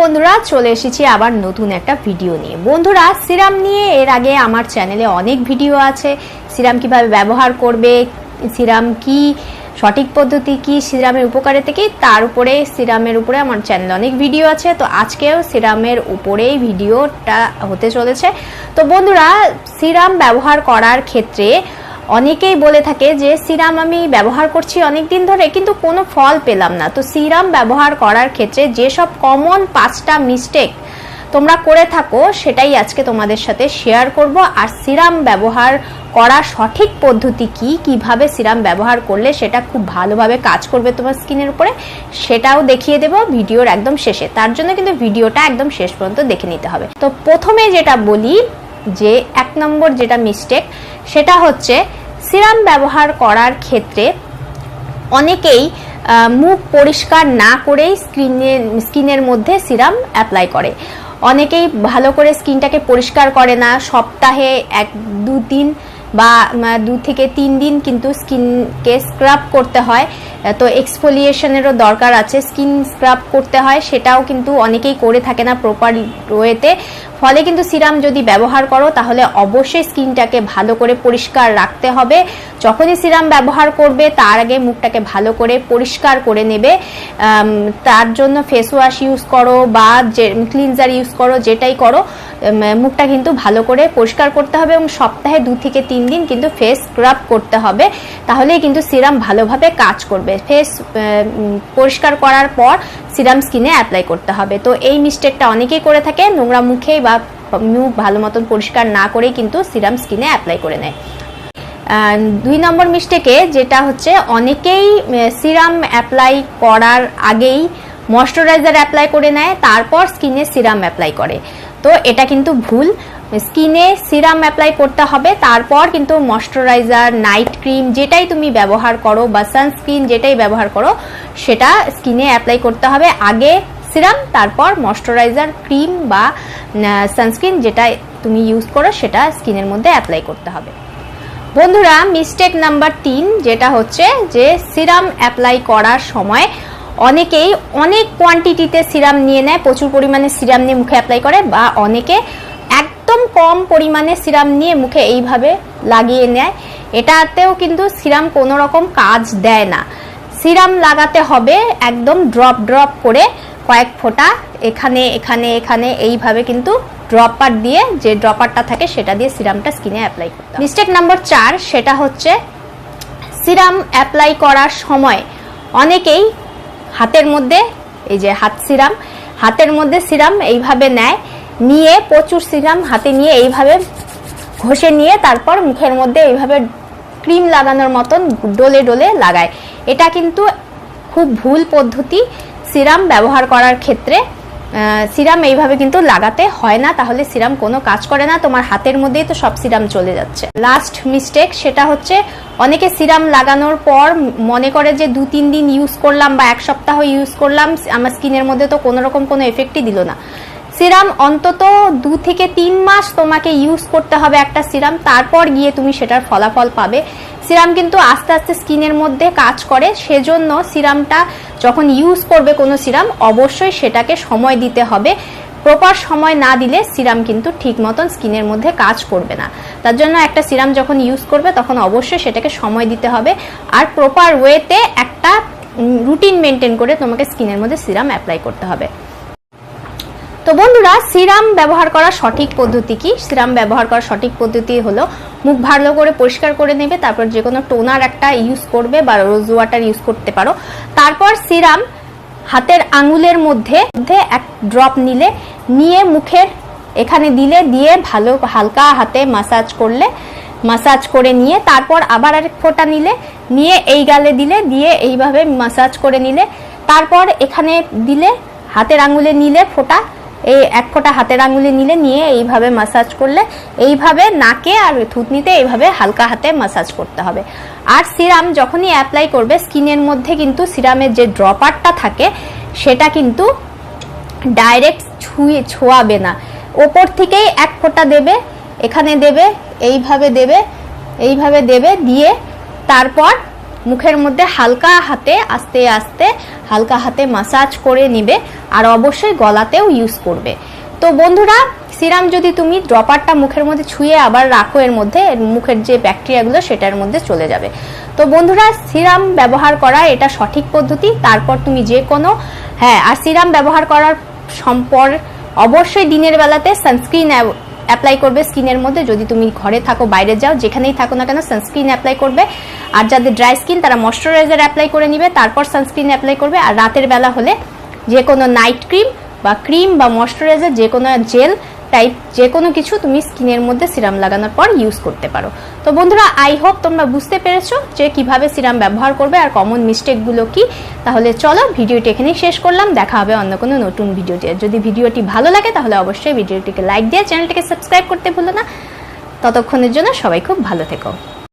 বন্ধুরা, চলে এসেছি আবার নতুন একটা ভিডিও নিয়ে। বন্ধুরা, সিরাম নিয়ে এর আগে আমার চ্যানেলে অনেক ভিডিও আছে। সিরাম কীভাবে ব্যবহার করবে, সিরাম কি, সঠিক পদ্ধতি কি, সিরামের উপকারে থেকে তার উপরে, সিরামের উপরে আমার চ্যানেলে অনেক ভিডিও আছে। তো আজকেও সিরামের উপরেই ভিডিওটা হতে চলেছে। তো বন্ধুরা, সিরাম ব্যবহার করার ক্ষেত্রে অনেকেই বলে থাকে যে সিরাম আমি ব্যবহার করছি অনেক দিন ধরে, কিন্তু কোনো ফল পেলাম না। তো সিরাম ব্যবহার করার ক্ষেত্রে যেসব কমন পাঁচটা মিস্টেক তোমরা করে থাকো, সেটাই আজকে তোমাদের সাথে শেয়ার করব। আর সিরাম ব্যবহার করার সঠিক পদ্ধতি কি? কীভাবে সিরাম ব্যবহার করলে সেটা খুব ভালোভাবে কাজ করবে তোমার স্কিনের উপরে, সেটাও দেখিয়ে দেব ভিডিওর একদম শেষে। তার জন্য কিন্তু ভিডিওটা একদম শেষ পর্যন্ত দেখে নিতে হবে। তো প্রথমে যেটা বলি যে এক নম্বর যেটা মিস্টেক সেটা হচ্ছে সিরাম ব্যবহার করার ক্ষেত্রে অনেকেই মুখ পরিষ্কার না করেই স্কিনের স্কিনের মধ্যে সিরাম অ্যাপ্লাই করে। অনেকেই ভালো করে স্কিনটাকে পরিষ্কার করে না, সপ্তাহে এক দু দিন বা দু থেকে তিন দিন কিন্তু স্কিনকে স্ক্রাব করতে হয়। তো এক্সফোলিয়েশনেরও দরকার আছে। স্কিন স্ক্রাব করতে হয়, সেটাও কিন্তু অনেকেই করে থাকে না প্রপার ওয়েতে। ফলে কিন্তু সিরাম যদি ব্যবহার করো, তাহলে অবশ্যই স্কিনটাকে ভালো করে পরিষ্কার রাখতে হবে। যখনই সিরাম ব্যবহার করবে, তার আগে মুখটাকে ভালো করে পরিষ্কার করে নেবে। তার জন্য ফেস ওয়াশ ইউজ করো বা যে ক্লিনজার ইউজ করো, যেটাই করো মুখটা কিন্তু ভালো করে পরিষ্কার করতে হবে এবং সপ্তাহে দু থেকে তিন দিন কিন্তু ফেস স্ক্রাব করতে হবে। তাহলেই কিন্তু সিরাম ভালোভাবে কাজ করবে। ফেস পরিষ্কার করার পর সিরাম স্কিনে অ্যাপ্লাই করতে হবে। তো এই মিস্টেকটা অনেকেই করে থাকে, নোংরা মুখে বা মুখ ভালো মতন পরিষ্কার না করেই কিন্তু সিরাম স্কিনে অ্যাপ্লাই করে নেয়। দুই নম্বর মিস্টেকে যেটা হচ্ছে, অনেকেই সিরাম অ্যাপ্লাই করার আগেই ময়শ্চারাইজার অ্যাপ্লাই করে নেয়, তারপর স্কিনে সিরাম অ্যাপ্লাই করে। তো এটা কিন্তু ভুল। স্কিনে সিরাম অ্যাপ্লাই করতে হবে, তারপর কিন্তু ময়শ্চারাইজার, নাইট ক্রিম যেটাই তুমি ব্যবহার করো বা সানস্ক্রিন যেটাই ব্যবহার করো, সেটা স্কিনে অ্যাপ্লাই করতে হবে। আগে সিরাম, তারপর ময়শ্চারাইজার, ক্রিম বা সানস্ক্রিন যেটা তুমি ইউজ করো, সেটা স্কিনের মধ্যে অ্যাপ্লাই করতে হবে। বন্ধুরা মিস্টেক নাম্বার তিন যেটা হচ্ছে যে সিরাম অ্যাপ্লাই করার সময় অনেকেই অনেক কোয়ান্টিটিতে সিরাম নিয়ে নেয়, প্রচুর পরিমাণে সিরাম নিয়ে মুখে অ্যাপ্লাই করে, বা অনেকে একদম কম পরিমাণে সিরাম নিয়ে মুখে এইভাবে লাগিয়ে নেয়। এটাতেও কিন্তু সিরাম কোনো রকম কাজ দেয় না। সিরাম লাগাতে হবে একদম ড্রপ ড্রপ করে কয়েক ফোঁটা, এখানে এখানে এখানে, এইভাবে কিন্তু ড্রপার দিয়ে, যে ড্রপারটা থাকে সেটা দিয়ে সিরামটা স্কিনে অ্যাপ্লাই করতে মিস্টেক নাম্বার চার, সেটা হচ্ছে সিরাম অ্যাপ্লাই করার সময় অনেকেই হাতের মধ্যে, এই যে হাত সিরাম, হাতের মধ্যে সিরাম এইভাবে নেয়, নিয়ে প্রচুর সিরাম হাতে নিয়ে এইভাবে ঘষে নিয়ে তারপর মুখের মধ্যে এইভাবে ক্রিম লাগানোর মতন ডোলে ডোলে লাগায়। এটা কিন্তু খুব ভুল পদ্ধতি, সিরাম ব্যবহার করার ক্ষেত্রে। সিরাম এইভাবে কিন্তু লাগাতে হয় না, তাহলে সিরাম কোনো কাজ করে না, তোমার হাতের মধ্যেই তো সব সিরাম চলে যাচ্ছে। লাস্ট মিস্টেক সেটা হচ্ছে, অনেকে সিরাম লাগানোর পর মনে করে যে দু, তিন দিন ইউজ করলাম বা এক সপ্তাহ ইউজ করলাম, আমার স্কিনের মধ্যে তো কোনো রকম কোনো এফেক্টই দিল না। সিরাম অন্তত দু থেকে তিন মাস তোমাকে ইউজ করতে হবে একটা সিরাম, তারপর গিয়ে তুমি সেটার ফলাফল পাবে। সিরাম কিন্তু আস্তে আস্তে স্কিনের মধ্যে কাজ করে, সেজন্য সিরামটা যখন ইউজ করবে কোনো সিরাম, অবশ্যই সেটাকে সময় দিতে হবে। প্রপার সময় না দিলে সিরাম কিন্তু ঠিক মতন স্কিনের মধ্যে কাজ করবে না। তার জন্য একটা সিরাম যখন ইউজ করবে, তখন অবশ্যই সেটাকে সময় দিতে হবে। আর প্রপার ওয়েতে একটা রুটিন মেনটেন করে তোমাকে স্কিনের মধ্যে সিরাম অ্যাপ্লাই করতে হবে। তো বন্ধুরা, সিরাম ব্যবহার করার সঠিক পদ্ধতি কি? সিরাম ব্যবহার করার সঠিক পদ্ধতি হলো, মুখ ভালো করে পরিষ্কার করে নেবে, তারপর যে কোনো টোনার একটা ইউজ করবে বা রোজ ওয়াটার ইউজ করতে পারো। তারপর সিরাম হাতের আঙুলের মধ্যে মধ্যে এক ড্রপ নিলে, নিয়ে মুখের এখানে দিলে, দিয়ে ভালো হালকা হাতে মাসাজ করলে মাসাজ করে নিয়ে, তারপর আবার আরেক ফোঁটা নিলে, নিয়ে এই গালে দিলে, দিয়ে এইভাবে মাসাজ করে নিলে, তারপর এখানে দিলে, হাতের আঙুলে নিলে ফোঁটা এই এক ফোঁটা হাতের আঙুলি নিলে, নিয়ে এইভাবে মাসাজ করলে, এইভাবে নাকে আর থুতনিতে এইভাবে হালকা হাতে মাসাজ করতে হবে। আর সিরাম যখনই অ্যাপ্লাই করবে স্কিনের মধ্যে কিন্তু সিরামের যে ড্রপারটা থাকে, সেটা কিন্তু ডাইরেক্ট ছুঁয়ে, ছোঁয়াবে না। ওপর থেকেই এক ফোঁটা দেবে, এখানে দেবে, এইভাবে দেবে এইভাবে দেবে, দিয়ে তারপর মুখের মধ্যে হালকা হাতে, আস্তে আস্তে হালকা হাতে মাসাজ করে নিবে। আর অবশ্যই গলাতেও ইউজ করবে। তো বন্ধুরা, সিরাম যদি তুমি ড্রপারটা মুখের মধ্যে ছুঁয়ে আবার রাখো, এর মধ্যে মুখের যে ব্যাকটেরিয়াগুলো সেটার মধ্যে চলে যাবে। তো বন্ধুরা, সিরাম ব্যবহার করা এটা সঠিক পদ্ধতি। তারপর তুমি যে কোনো হ্যাঁ আর সিরাম ব্যবহার করার সম্পর অবশ্যই দিনের বেলাতে সানস্ক্রিন অ্যাপ্লাই করবে স্কিনের মধ্যে। যদি তুমি ঘরে থাকো, বাইরে যাও, যেখানেই থাকো না কেন সানস্ক্রিন অ্যাপ্লাই করবে। আর যাদের ড্রাই স্কিন তারা ময়শ্চারাইজার অ্যাপ্লাই করে নিবে। তারপর সানস্ক্রিন অ্যাপ্লাই করবে। আর রাতের বেলা হলে যে কোনো নাইট ক্রিম বা ক্রিম বা ময়শ্চারাইজার যে কোনো জেল টাইপ যে কোনো কিছু তুমি স্কিনের মধ্যে সিরাম লাগানোর পর ইউজ করতে পারো। তো বন্ধুরা আই হোপ তোমরা বুঝতে পেরেছ যে কীভাবে সিরাম ব্যবহার করবে আর কমন মিস্টেকগুলো কি। তাহলে চলো ভিডিওটি এখানেই শেষ করলাম। দেখা হবে অন্য কোনো নতুন ভিডিওতে। যদি ভিডিওটি ভালো লাগে, তাহলে অবশ্যই ভিডিওটিকে লাইক দিয়ে চ্যানেলটিকে সাবস্ক্রাইব করতে ভুলো না। ততক্ষণের জন্য সবাই খুব ভালো থেকো।